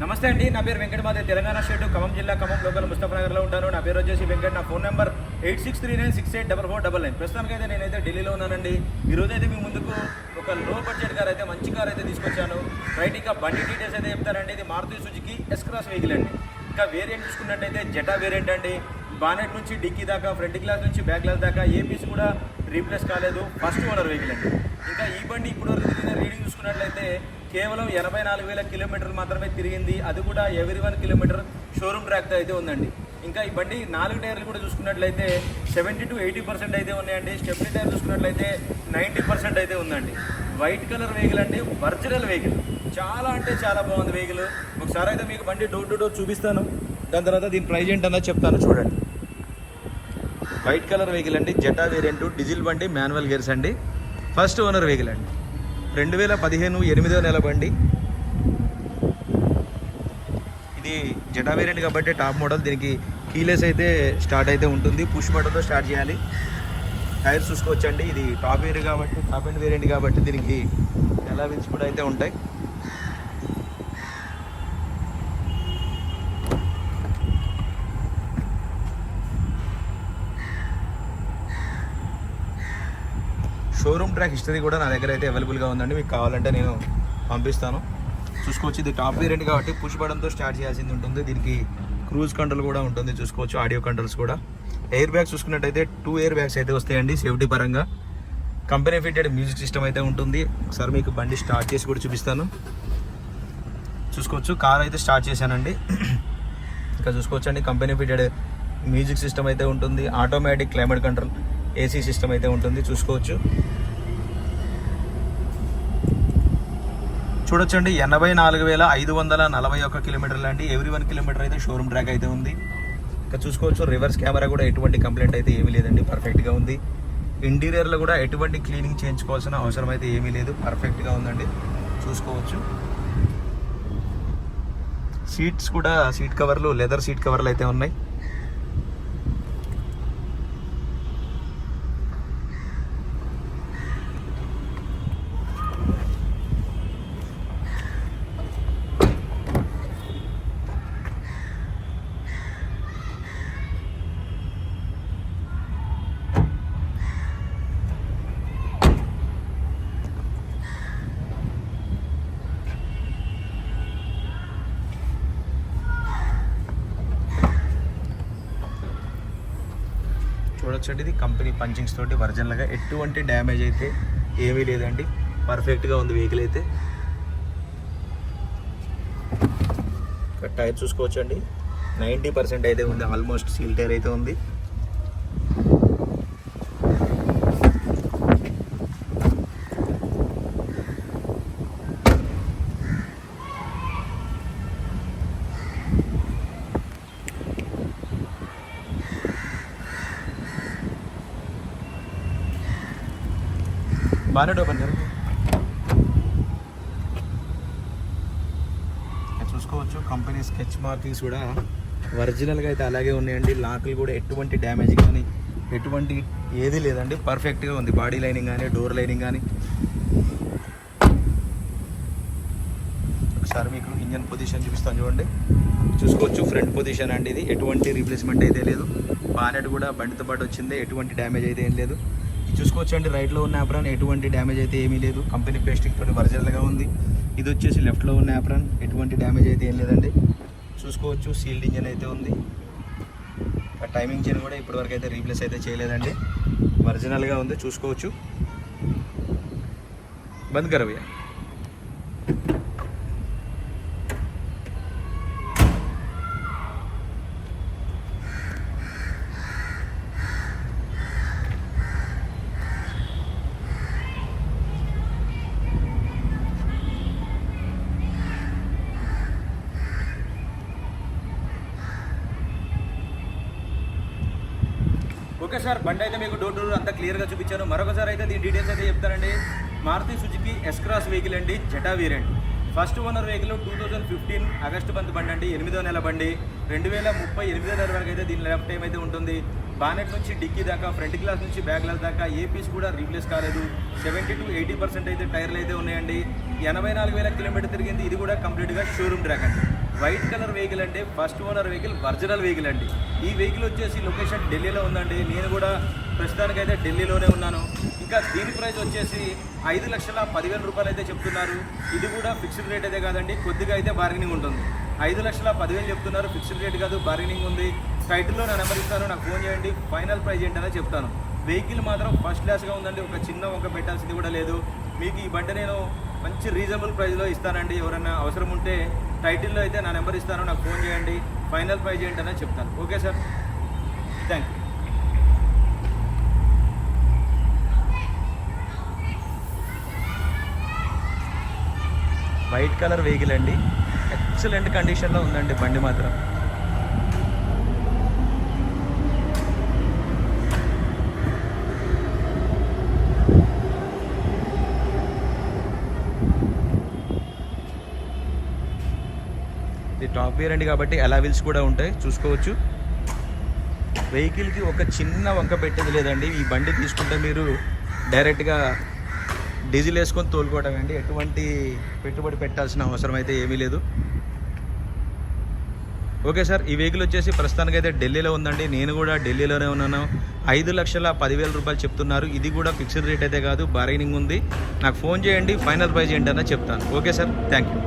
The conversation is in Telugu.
నమస్తే అండి నా పేరు వెంకట తెలంగాణ స్టేట్ ఖమ్మం జిల్లా ఖమ్మం లోకల్ ముస్తఫానగర్లో ఉంటాను. నా పేరు వచ్చేసి వెంకట నా phone number eight six three nine six eight double four double nine. ప్రస్తుతానికైతే నేనైతే ఢిల్లీలో ఉన్నానండి. ఈరోజు అయితే మీ ముందుకు ఒక లో బడ్జెట్ కార్ అయితే మంచి కార్ అయితే తీసుకొచ్చాను. రైట్ ఇంకా బండి డీటెయిల్స్ అయితే చెప్తారండి ఇది Maruti Suzuki S cross vehicle అండి. ఇంకా వేరియంట్ చూసుకున్నట్టయితే జటా వేరియంట్ అండి. బానెట్ నుంచి డిక్కీ దాకా ఫ్రంట్ గ్లాస్ నుంచి బ్యాక్ గ్లాస్ దాకా ఏ పీస్ కూడా రీప్లేస్ కాలేదు. ఫస్ట్ ఓనర్ వెహికల్ అండి. ఇంకా ఈ బండి ఇప్పుడు వరకు రీడింగ్ చూసుకున్నట్లయితే కేవలం ఎనభై నాలుగు వేల కిలోమీటర్లు మాత్రమే తిరిగింది. అది కూడా ఎవరి వన్ కిలోమీటర్ షోరూమ్ ట్రాక్తో అయితే ఉందండి. ఇంకా ఈ బండి నాలుగు టైర్లు కూడా చూసుకున్నట్లయితే సెవెంటీ టు ఎయిటీ పర్సెంట్ అయితే ఉన్నాయండి. స్టెప్నీ టైర్ చూసుకున్నట్లయితే నైంటీ పర్సెంట్ అయితే ఉందండి. వైట్ కలర్ వెహికల్ అండి. ఒరిజినల్ వెహికల్ చాలా అంటే చాలా బాగుంది వెహికల్ ఒకసారి అయితే మీకు బండి డోర్ టు డోర్ చూపిస్తాను. దాని తర్వాత దీని ప్రైజ్ ఏంటన్నది చెప్తాను చూడండి. వైట్ కలర్ వెహికల్ అండి. జెటా వేరియంట్ డీజిల్ బండి మాన్యువల్ గేర్స్ అండి. ఫస్ట్ ఓనర్ వెహికల్ అండి. రెండు వేల పదిహేను ఎనిమిదో నెల బండి. ఇది జటా వేరియంట్ కాబట్టి టాప్ మోడల్. దీనికి కీలెస్ అయితే స్టార్ట్ అయితే ఉంటుంది. పుష్ బటన్తో స్టార్ట్ చేయాలి. టైర్స్ చూసుకోవచ్చండి. ఇది టాప్ వేర్ కాబట్టి టాప్ అండ్ వేరియంట్ కాబట్టి దీనికి ఎలా విల్స్ కూడా అయితే ఉంటాయి. షోరూమ్ ట్రాక్ హిస్టరీ కూడా నా దగ్గర అయితే అవైలబుల్గా ఉందండి. మీకు కావాలంటే నేను పంపిస్తాను. చూసుకోవచ్చు ఇది టాప్ వేరియంట్ కాబట్టి పుష్ బటన్తో స్టార్ట్ చేయాల్సింది ఉంటుంది. దీనికి క్రూజ్ కంట్రోల్ కూడా ఉంటుంది. చూసుకోవచ్చు ఆడియో కంట్రోల్స్ కూడా. ఎయిర్ బ్యాగ్స్ చూసుకున్నట్టయితే టూ ఎయిర్ బ్యాగ్స్ అయితే వస్తాయండి సేఫ్టీ పరంగా. కంపెనీ ఫిటెడ్ మ్యూజిక్ సిస్టమ్ అయితే ఉంటుంది. ఒకసారి మీకు బండి స్టార్ట్ చేసి కూడా చూపిస్తాను. చూసుకోవచ్చు కార్ అయితే స్టార్ట్ చేశానండి. ఇంకా చూసుకోవచ్చు అండి కంపెనీ ఫిటెడ్ మ్యూజిక్ సిస్టమ్ అయితే ఉంటుంది. Automatic climate control AC system అయితే ఉంటుంది చూసుకోవచ్చు. చూడొచ్చండి ఎనభై నాలుగు వేల ఐదు వందల నలభై ఒక్క కిలోమీటర్లు అండి. ఎవ్రీ వన్ కిలోమీటర్ అయితే షోరూమ్ ట్రాక్ అయితే ఉంది. ఇంకా చూసుకోవచ్చు రివర్స్ కెమెరా కూడా ఎటువంటి కంప్లైంట్ అయితే ఏమీ లేదండి పర్ఫెక్ట్గా ఉంది. ఇంటీరియర్లో కూడా ఎటువంటి క్లీనింగ్ చేయించుకోవాల్సిన అవసరం అయితే ఏమీ లేదు పర్ఫెక్ట్గా ఉందండి. చూసుకోవచ్చు. సీట్స్ కూడా సీట్ కవర్లు లెదర్ సీట్ కవర్లు అయితే ఉన్నాయి. చూడొచ్చండి. ఇది కంపెనీ పంచింగ్స్ తోటి ఒరిజినల్గా ఎటువంటి డ్యామేజ్ అయితే ఏమీ లేదండి. పర్ఫెక్ట్గా ఉంది వెహికల్ అయితే. టైర్ చూసుకోవచ్చండి. నైంటీ పర్సెంట్ అయితే ఉంది. ఆల్మోస్ట్ సీల్ టైర్ అయితే ఉంది. బానెట్ ఓపెన్ చూసుకోవచ్చు. కంపెనీ స్కెచ్ మార్కింగ్స్ కూడా ఒరిజినల్గా అయితే అలాగే ఉన్నాయండి. లాకులు కూడా ఎటువంటి డ్యామేజ్ కానీ ఎటువంటి ఏది లేదండి. పర్ఫెక్ట్గా ఉంది. బాడీ లైనింగ్ కానీ డోర్ లైనింగ్ కానీ. ఒకసారి మీకు ఇంజన్ పొజిషన్ చూపిస్తాను చూడండి. చూసుకోవచ్చు. ఫ్రంట్ పొజిషన్ అండి ఇది. ఎటువంటి రీప్లేస్మెంట్ అయితే లేదు. బానెట్ కూడా బండితో పాటు వచ్చింది. ఎటువంటి డ్యామేజ్ అయితే ఏం లేదు. చూసుకోవచ్చండి. రైట్లో ఉన్న యాప్రాన్ ఎటువంటి డ్యామేజ్ అయితే ఏమీ లేదు. కంపెనీ పేస్టింగ్ తోటి ఒరిజినల్గా ఉంది. ఇది వచ్చేసి లెఫ్ట్లో ఉన్న యాప్రాన్. ఎటువంటి డ్యామేజ్ అయితే ఏం లేదండి. చూసుకోవచ్చు. సీల్డ్ ఇంజన్ అయితే ఉంది. ఆ టైమింగ్ చైన్ కూడా ఇప్పటివరకు అయితే రీప్లేస్ అయితే చేయలేదండి. ఒరిజినల్గా ఉంది. చూసుకోవచ్చు. బంద్ కరవయ్యా. ఓకే సార్ బండి అయితే మీకు డోర్ డోర్ అంతా క్లియర్గా చూపించాను. మరొకసారి అయితే దీని డీటెయిల్స్ అయితే చెప్తానండి. Maruti Suzuki S Cross vehicle అండి Zeta variant first owner vehicle two thousand fifteen August month బండి అండి ఎనిమిదో నెల బండి. రెండు వేల ముప్పై ఎనిమిదో నెల వరకు అయితే దీని లైఫ్ టైం అయితే ఉంటుంది. బానెట్ నుంచి డిక్కీ దాకా ఫ్రంట్ గ్లాస్ నుంచి బ్యాక్ గ్లాస్ దాకా ఏ పీస్ కూడా రీప్లేస్ కాలేదు. సెవెంటీ టు ఎయిటీ పర్సెంట్ అయితే టైర్లు అయితే ఉన్నాయండి. ఎనభై నాలుగు వేల కిలోమీటర్ తిరిగింది. ఇది కూడా కంప్లీట్గా షోరూమ్ ట్రాక్ అండి. వైట్ కలర్ వెహికల్ అంటే first owner vehicle original vehicle అండి. ఈ వెహికల్ వచ్చేసి లొకేషన్ ఢిల్లీలో ఉందండి. నేను కూడా ప్రస్తుతానికైతే ఢిల్లీలోనే ఉన్నాను. ఇంకా దీని ప్రైస్ వచ్చేసి ఐదు లక్షల పదివేల రూపాయలు అయితే చెప్తున్నారు. ఇది కూడా ఫిక్స్డ్ రేట్ అయితే కాదండి. కొద్దిగా అయితే బార్గెనింగ్ ఉంటుంది. ఐదు లక్షల పదివేలు చెప్తున్నారు. ఫిక్స్డ్ రేట్ కాదు బార్గెనింగ్ ఉంది. టైటిల్లో నా నెంబర్ ఇస్తాను నాకు ఫోన్ చేయండి. ఫైనల్ ప్రైజ్ ఏంటనే చెప్తాను. వెహికల్ మాత్రం ఫస్ట్ క్లాస్గా ఉందండి. ఒక చిన్న ఒక పెట్టాల్సింది కూడా లేదు. మీకు ఈ బండి నేను మంచి రీజనబుల్ ప్రైస్లో ఇస్తానండి. ఎవరైనా అవసరం ఉంటే టైటిల్లో అయితే నా నెంబర్ ఇస్తాను నాకు ఫోన్ చేయండి. ఫైనల్ ప్రైజ్ ఏంటనే చెప్తాను. Okay sir thank you white colour vehicle అండి. ఎక్సలెంట్ కండిషన్లో ఉందండి బండి మాత్రం. ఇది టాప్ వేర్ అండి కాబట్టి అలావిల్స్ కూడా ఉంటాయి చూసుకోవచ్చు. వెహికల్కి ఒక చిన్న వంక పెట్టేది లేదండి. ఈ బండి తీసుకుంటే మీరు డైరెక్ట్గా డీజిల్ వేసుకొని తోలుకోవడం అండి. ఎటువంటి పెట్టుబడి పెట్టాల్సిన అవసరం అయితే ఏమీ లేదు. ఓకే సార్ ఈ వెహికల్ వచ్చేసి ప్రస్తుతానికి అయితే ఢిల్లీలో ఉందండి. నేను కూడా ఢిల్లీలోనే ఉన్నాను. ఐదు లక్షల పదివేల రూపాయలు చెప్తున్నారు. ఇది కూడా ఫిక్స్డ్ రేట్ అయితే కాదు. బార్గెనింగ్ ఉంది. నాకు ఫోన్ చేయండి. ఫైనల్ ప్రైజ్ ఏంటన్నా చెప్తాను. Okay sir thank you.